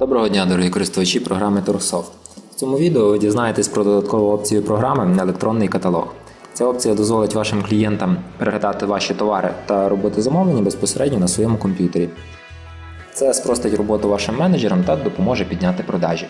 Доброго дня, дорогі користувачі програми Торсофт. В цьому відео ви дізнаєтесь про додаткову опцію програми електронний каталог. Ця опція дозволить вашим клієнтам переглядати ваші товари та робити замовлення безпосередньо на своєму комп'ютері. Це спростить роботу вашим менеджерам та допоможе підняти продажі.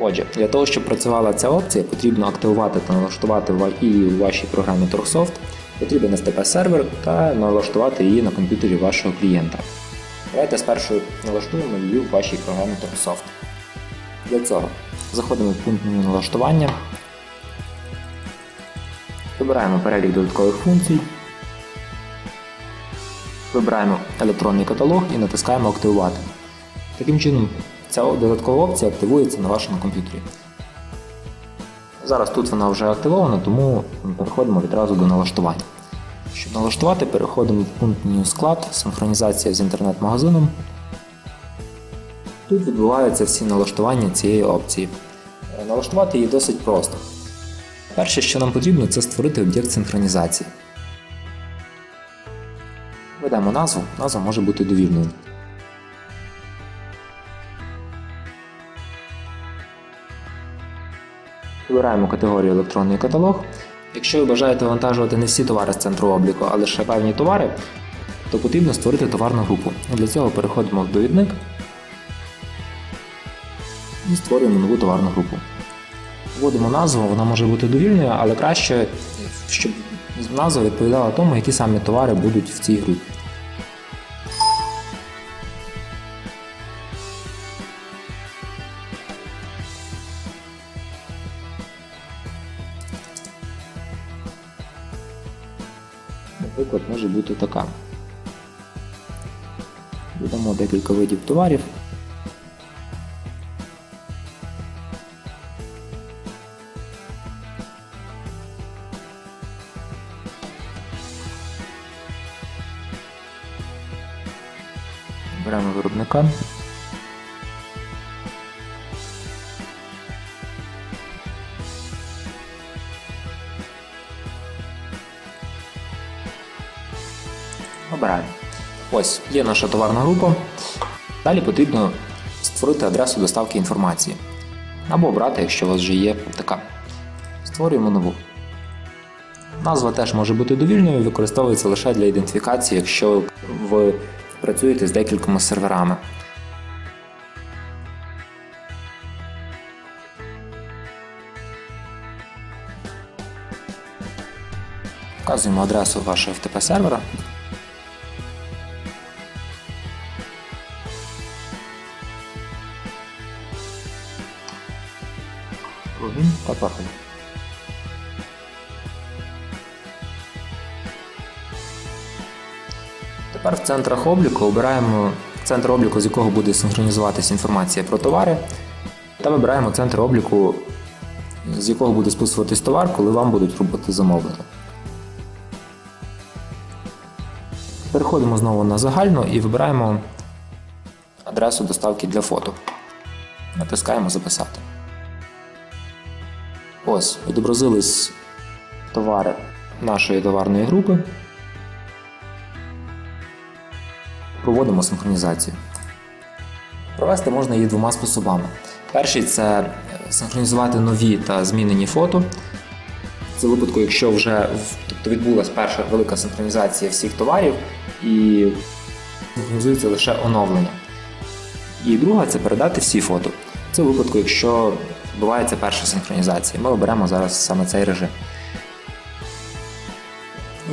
Отже, для того, щоб працювала ця опція, потрібно активувати та налаштувати ва- її у вашій програмі Торксофт, потрібен STP сервер та налаштувати її на комп'ютері вашого клієнта. Давайте спершу налаштуємо її в вашій програмі Торксофт. Для цього заходимо в пункт меню налаштування, вибираємо перелік додаткових функцій, вибираємо електронний каталог і натискаємо Активувати. Таким чином, ця додаткова опція активується на вашому комп'ютері. Зараз тут вона вже активована, тому переходимо відразу до налаштування. Щоб налаштувати, переходимо в пункт меню склад, синхронізація з інтернет-магазином. Тут відбуваються всі налаштування цієї опції. Е, Налаштувати її досить просто. Перше, що нам потрібно, це створити об'єкт синхронізації. Ведемо назву, назва може бути довільною. Вибираємо категорію електронний каталог. Якщо ви бажаєте вантажувати не всі товари з центру обліку, а лише певні товари, то потрібно створити товарну групу. Для цього переходимо в довідник і створюємо нову товарну групу. Вводимо назву, вона може бути довільною, але краще, щоб назва відповідала тому, які саме товари будуть в цій групі. Декілька видів товарів. Беремо виробника. Обираємо. Ось є наша товарна група. Далі потрібно створити адресу доставки інформації. Або обрати, якщо у вас вже є така. Створюємо нову. Назва теж може бути довільною, використовується лише для ідентифікації, якщо ви працюєте з декількома серверами. Вказуємо адресу вашого FTP сервера. Тепер в центрах обліку обираємо центр обліку, з якого буде синхронізуватися інформація про товари, та вибираємо центр обліку, з якого буде списуватись товар, коли вам будуть робити замовлення. Переходимо знову на загальну і вибираємо адресу доставки для фото. Натискаємо Записати. Ось, відобразились товари нашої товарної групи. Проводимо синхронізацію. Провести можна її двома способами. Перший це синхронізувати нові та змінені фото. Це випадку, якщо вже тобто відбулася перша велика синхронізація всіх товарів і синхронізується лише оновлення. І друга це передати всі фото. Це випадку, якщо відбувається перша синхронізація. Ми оберемо зараз саме цей режим.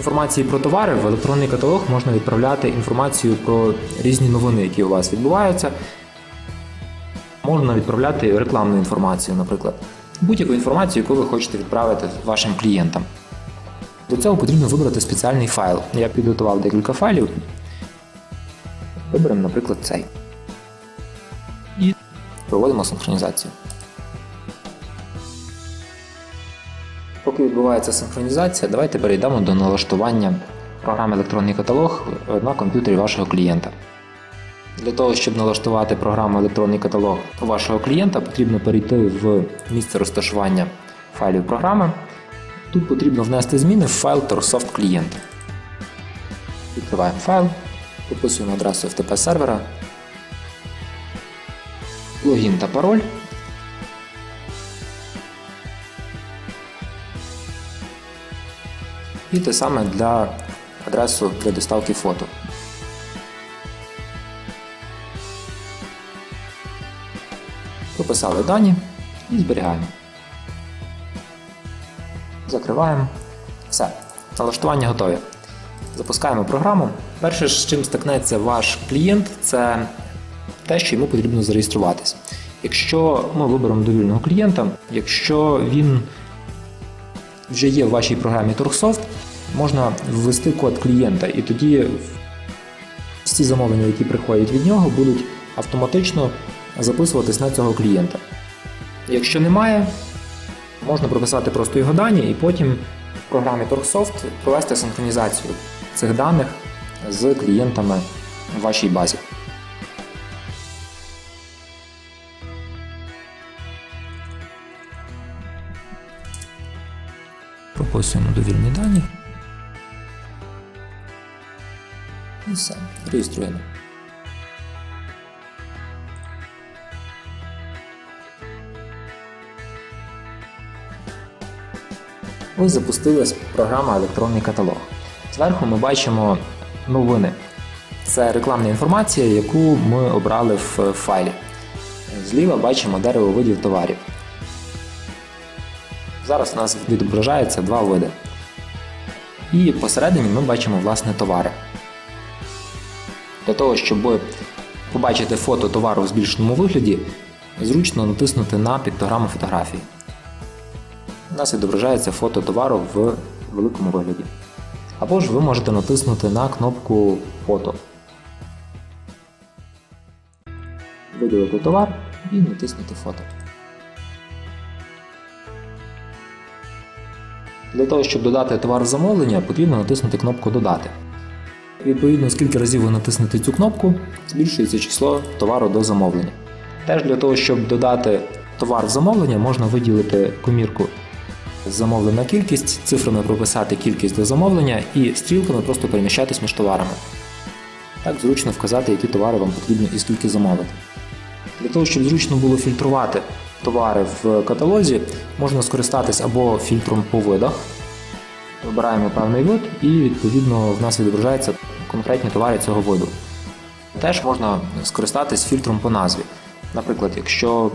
Інформації про товари в електронний каталог можна відправляти інформацію про різні новини, які у вас відбуваються. Можна відправляти рекламну інформацію, наприклад, будь-яку інформацію, яку ви хочете відправити вашим клієнтам. До цього потрібно вибрати спеціальний файл. Я підготував декілька файлів. Виберемо, наприклад, цей. І проводимо синхронізацію. Поки відбувається синхронізація, давайте перейдемо до налаштування програми електронний каталог на комп'ютері вашого клієнта. Для того, щоб налаштувати програму електронний каталог вашого клієнта, потрібно перейти в місце розташування файлів програми. Тут потрібно внести зміни в файл Torsoft клієнт. Відкриваємо файл, прописуємо адресу FTP сервера логін та пароль. І те саме для адресу для доставки фото. Прописали дані і зберігаємо. Закриваємо. Все. Налаштування готові. Запускаємо програму. Перше, з чим стикнеться ваш клієнт, це те, що йому потрібно зареєструватись. Якщо ми виберемо довільного клієнта, якщо він вже є в вашій програмі Торгсофт, можна ввести код клієнта, і тоді всі замовлення, які приходять від нього, будуть автоматично записуватись на цього клієнта. Якщо немає, можна прописати просто його дані і потім в програмі Торгсофт провести синхронізацію цих даних з клієнтами в вашій базі. Прописуємо довільні дані. І все, реєструємо. Ось запустилась програма Електронний каталог. Зверху ми бачимо новини. Це рекламна інформація, яку ми обрали в файлі. Зліва бачимо дерево видів товарів. Зараз у нас відображається два види. І посередині ми бачимо власне товари. Для того, щоб побачити фото товару в збільшеному вигляді, зручно натиснути на піктограму фотографії. У нас відображається фото товару в великому вигляді. Або ж ви можете натиснути на кнопку Фото. Виділити товар і натиснути фото. Для того, щоб додати товар замовлення, потрібно натиснути кнопку Додати. Відповідно, скільки разів ви натиснете цю кнопку, збільшується число товару до замовлення. Теж для того, щоб додати товар в замовлення, можна виділити комірку замовлена кількість, цифрами прописати кількість до замовлення і стрілками просто переміщатись між товарами. Так зручно вказати, які товари вам потрібно і скільки замовити. Для того, щоб зручно було фільтрувати товари в каталозі, можна скористатись або фільтром по видах. Вибираємо певний вид і відповідно в нас відображаються конкретні товари цього виду. Теж можна скористатись фільтром по назві. Наприклад, якщо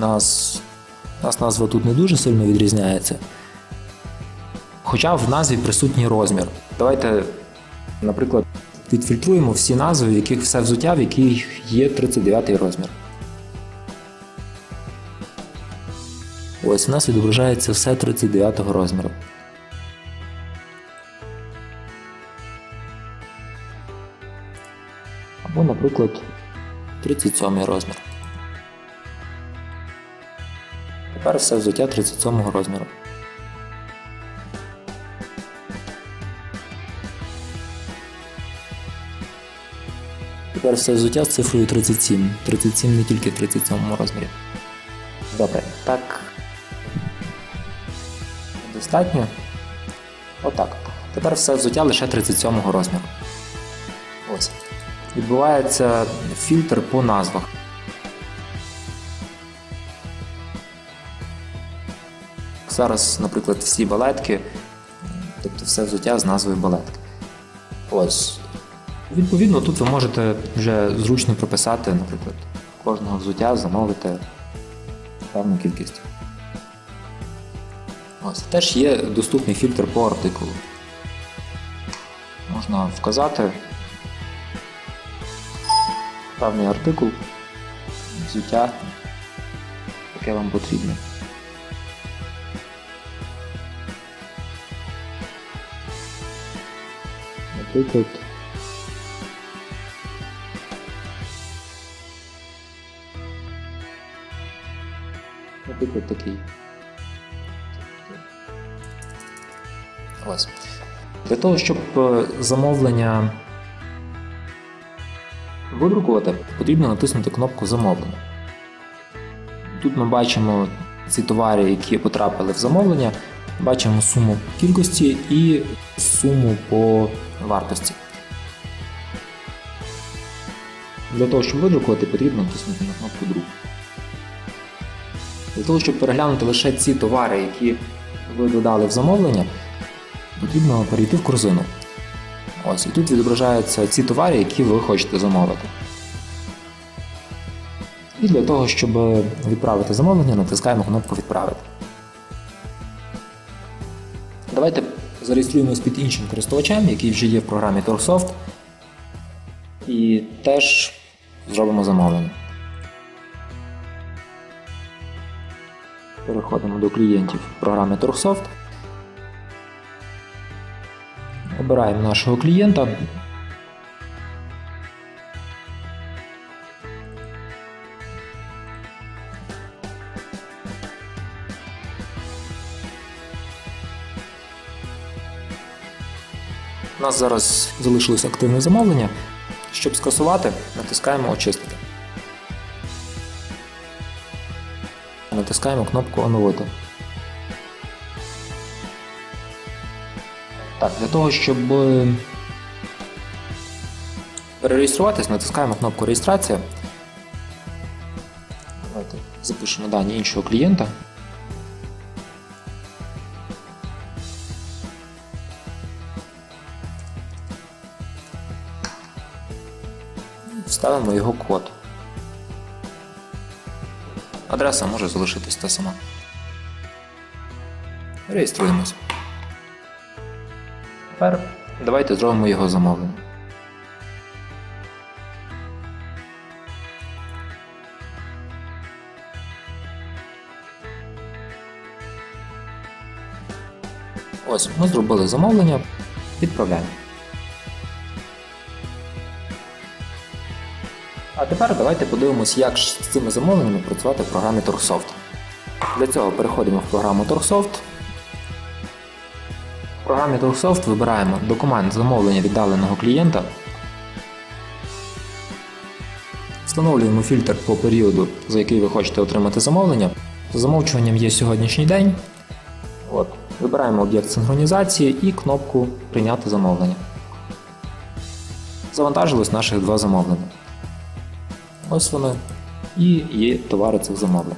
нас, нас назва тут не дуже сильно відрізняється, хоча в назві присутній розмір. Давайте, наприклад, відфільтруємо всі назви, в яких все взуття, в яких є 39 розмір. Ось у нас відображається все 39 розміру. Або, наприклад, 37 розмір. Тепер все взуття 37 розміру. Тепер все взуття з цифрою 37. 37 не тільки в 37 розмірі. Добре, так. Достатньо. Отак. Тепер все взуття лише 37 розміру. Ось. Відбувається фільтр по назвах. Зараз, наприклад, всі балетки, тобто все взуття з назвою балетки. Ось. Відповідно, тут ви можете вже зручно прописати, наприклад, кожного взуття замовити певну кількість. Ось. Теж є доступний фільтр по артикулу. Можна вказати певний артикул, взуття, яке вам потрібне. Наприклад, наприклад, такий. Ось. Для того, щоб е, замовлення видрукувати, потрібно натиснути кнопку Замовлення. Тут ми бачимо ці товари, які потрапили в замовлення, бачимо суму кількості і суму по вартості. Для того, щоб видрукувати, потрібно натиснути на кнопку Друк. Для того, щоб переглянути лише ці товари, які ви додали в замовлення, потрібно перейти в корзину. Ось, і тут відображаються ці товари, які ви хочете замовити. І для того, щоб відправити замовлення, натискаємо кнопку Відправити. Давайте зареєструємось під іншим користувачем, який вже є в програмі Торсофт. І теж зробимо замовлення. Переходимо до клієнтів програми Торсофт. Обираємо нашого клієнта. У нас зараз залишилось активне замовлення. Щоб скасувати, натискаємо Очистити. Натискаємо кнопку Оновити. Так, для того, щоб е, перереєструватись, натискаємо кнопку Реєстрація. Давайте запишемо дані іншого клієнта. Вставимо його код. Адреса може залишитись та сама. Реєструємось. Давайте зробимо його замовлення. Ось, ми зробили замовлення. Відправляємо. А тепер давайте подивимось, як з цими замовленнями працювати в програмі Торксофт. Для цього переходимо в програму Торксофт. Програмі Торксофт вибираємо документ замовлення віддаленого клієнта. Встановлюємо фільтр по періоду, за який ви хочете отримати замовлення. За замовчуванням є сьогоднішній день. От. Вибираємо об'єкт синхронізації і кнопку Прийняти замовлення. Завантажилось наших два замовлення. Ось вони. І є товари цих замовлень.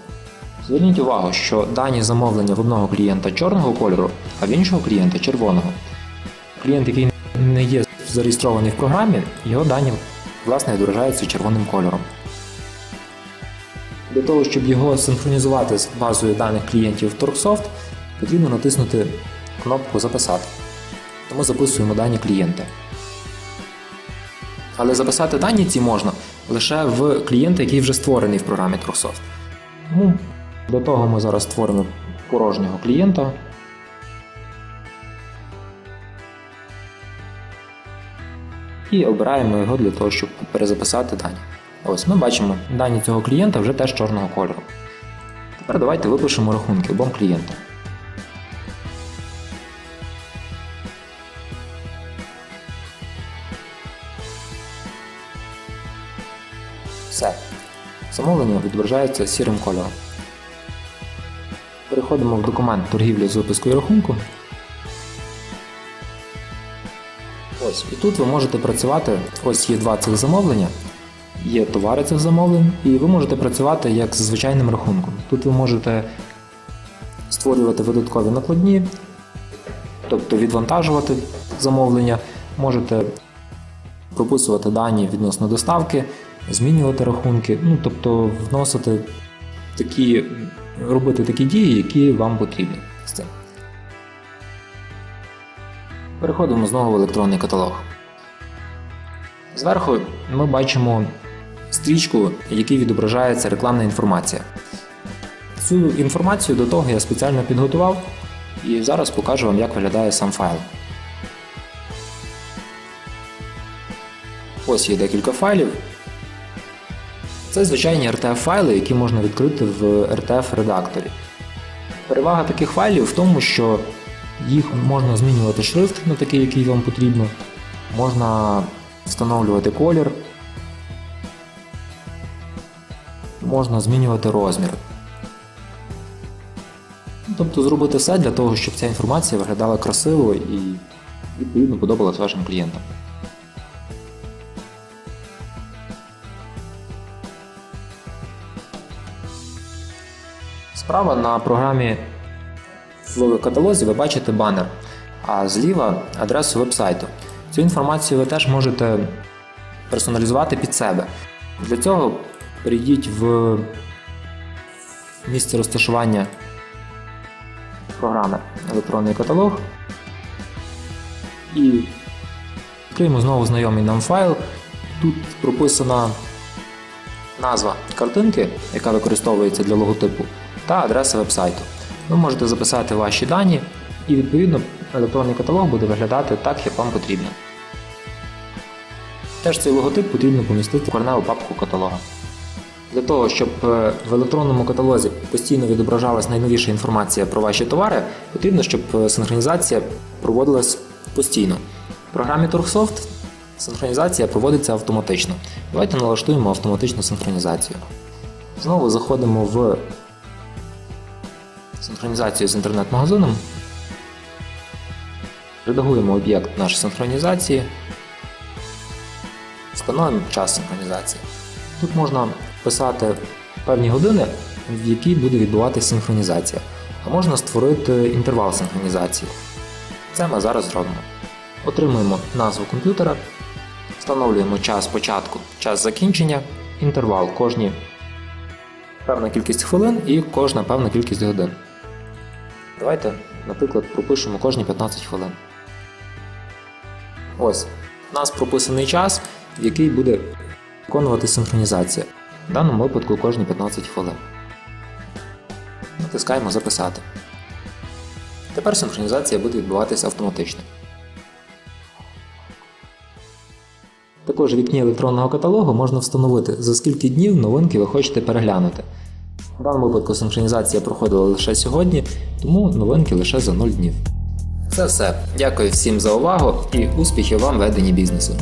Зверніть увагу, що дані замовлення в одного клієнта чорного кольору, а в іншого клієнта червоного. Клієнт, який не є зареєстрований в програмі, його дані власне відображаються червоним кольором. Для того, щоб його синхронізувати з базою даних клієнтів Торксофт, потрібно натиснути кнопку Записати. Тому записуємо дані клієнта. Але записати дані ці можна лише в клієнта, який вже створений в програмі Торксофт. Тому для того ми зараз створимо порожнього клієнта. І обираємо його для того, щоб перезаписати дані. Ось ми бачимо, дані цього клієнта вже теж чорного кольору. Тепер давайте випишемо рахунки обом клієнтам. Все. Замовлення відображається сірим кольором. Переходимо в документ торгівлі з випискою рахунку. Ось, і тут ви можете працювати. Ось є два цих замовлення, є товари цих замовлень, і ви можете працювати як з звичайним рахунком. Тут ви можете створювати видаткові накладні, тобто відвантажувати замовлення, можете прописувати дані відносно доставки, змінювати рахунки, ну тобто вносити такі, робити такі дії, які вам потрібні з цим. Переходимо знову в електронний каталог. Зверху ми бачимо стрічку, в якій відображається рекламна інформація. Цю інформацію до того я спеціально підготував і зараз покажу вам, як виглядає сам файл. Ось є декілька файлів. Це звичайні RTF-файли, які можна відкрити в RTF-редакторі. Перевага таких файлів в тому, що їх можна змінювати шрифт на такий, який вам потрібно, можна встановлювати колір, можна змінювати розмір. Тобто зробити все для того, щоб ця інформація виглядала красиво і відповідно подобалась вашим клієнтам. Справа на програмі в каталозі ви бачите банер, а зліва адресу вебсайту. Цю інформацію ви теж можете персоналізувати під себе. Для цього перейдіть в місце розташування програми електронний каталог і відкриємо знову знайомий нам файл. Тут прописана назва картинки, яка використовується для логотипу, та адреса вебсайту. Ви можете записати ваші дані, і відповідно електронний каталог буде виглядати так, як вам потрібно. Теж цей логотип потрібно помістити в корневу папку каталога. Для того, щоб е, в електронному каталозі постійно відображалась найновіша інформація про ваші товари, потрібно, щоб е, синхронізація проводилась постійно. В програмі Торгсофт синхронізація проводиться автоматично. Давайте налаштуємо автоматичну синхронізацію. Знову заходимо в синхронізацію з інтернет-магазином. Редагуємо об'єкт нашої синхронізації. Встановимо час синхронізації. Тут можна писати певні години, в які буде відбуватися синхронізація, а можна створити інтервал синхронізації. Це ми зараз зробимо. Отримуємо назву комп'ютера, встановлюємо час початку, час закінчення, інтервал кожні певна кількість хвилин і кожна певна кількість годин. Давайте, наприклад, пропишемо кожні 15 хвилин. Ось, у нас прописаний час, в який буде виконувати синхронізація. В даному випадку кожні 15 хвилин. Натискаємо Записати. Тепер синхронізація буде відбуватися автоматично. Також в вікні електронного каталогу можна встановити, за скільки днів новинки ви хочете переглянути. В даному випадку синхронізація проходила лише сьогодні, тому новинки лише за 0 днів. Це все. Дякую всім за увагу і успіхів вам в веденні бізнесу.